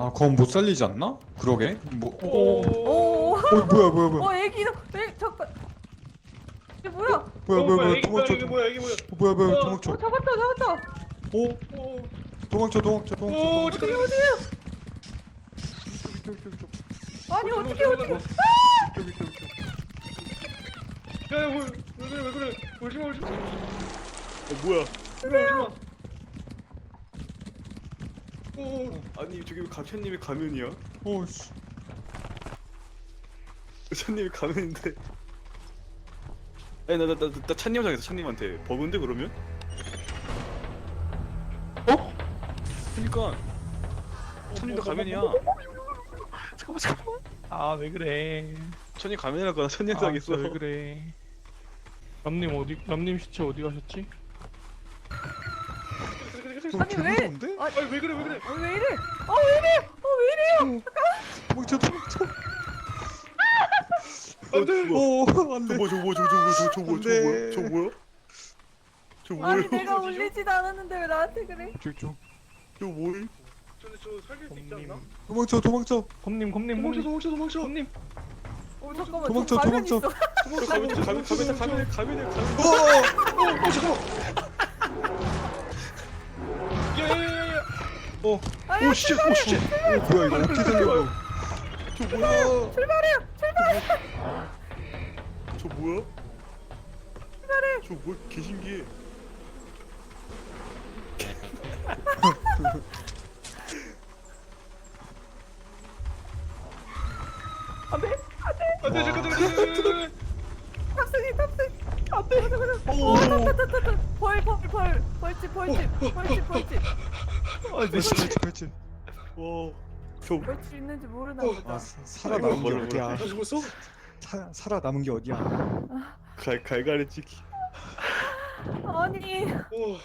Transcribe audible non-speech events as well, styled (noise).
아 그건 못 살리지 않나? 그러게 뭐 어, 오. 오. 어 뭐야 뭐야 뭐야 어 애기다. 애 잠깐. 이게 뭐야? 뭐야 어, 뭐야 뭐야 애기 뭐야 도망쳐 이게 뭐야 이게 뭐야 어, 뭐야 뭐야 어, 도망쳐 어 잡았다 잡았다. 오 오. 도망쳐 도망쳐 도망쳐 오 도망쳐 잠깐만 이쪽 이쪽 이쪽 아니 어, 어떻게 어떻게? 이쪽 이쪽 이쪽 야 야 뭐, 왜 그래 왜 그래 오지마 오지마 어 뭐야 오지마 오 아니 저기 왜 가천님이 가면이야? 오 씨. 찬님이 가면인데. 아니 나나나 나, 나 찬님 당했어 찬님한테 버그인데 그러면? 어? 그니까 찬님도 가면이야. (laughs) 잠깐만 잠깐만. 아 왜 그래? 찬님 가면이랄 거나? 찬님 아, 당했어 왜 그래? 남님 어디 남님 시체 어디 가셨지? 아니 왜? 개무서운데? 아, 아니 왜 그래 왜 그래 아, 왜 이래? 아왜 이래? 아왜 이래요? 도망쳐 도망쳐 안돼 오저 안돼 뭐야 저 뭐야 저 뭐야 저 뭐야 저 뭐야 저 뭐야 저 뭐야 아니 내가 올리지도 않았는데 왜 나한테 그래? 이쪽 저 뭐야 근데 저 살릴 수 있지 않나? 음. 도망쳐 도망쳐 곰님 곰님 도망쳐 도망쳐 도망쳐 곰님 어 잠깐만 도망쳐, 도망쳐. 있어. 저 가면 가면 가면 가면 가면 가면 야야야야 어 아야 오 씨, 오 씨. 어, 뭐야 이거 어떻게 저 뭐야? 출발해요. 출발. 저 뭐야? 출발해. 저 뭐야? 개 신기해. 안돼 안돼. 안돼 잠깐 잠깐 잠깐 탑승이 탑승. 안돼. 오 타타타타. 벌벌벌 벌집 벌집 벌집 벌집. 아내 그렇지 그렇지 그렇지 와. 저 벌집 있는지 모르나 아 보다. 사- 살아남은 게 뭐라, 어디야 나 죽었어? 사, 살아남은 게 어디야 갈 갈갈이 찍기. 아니 오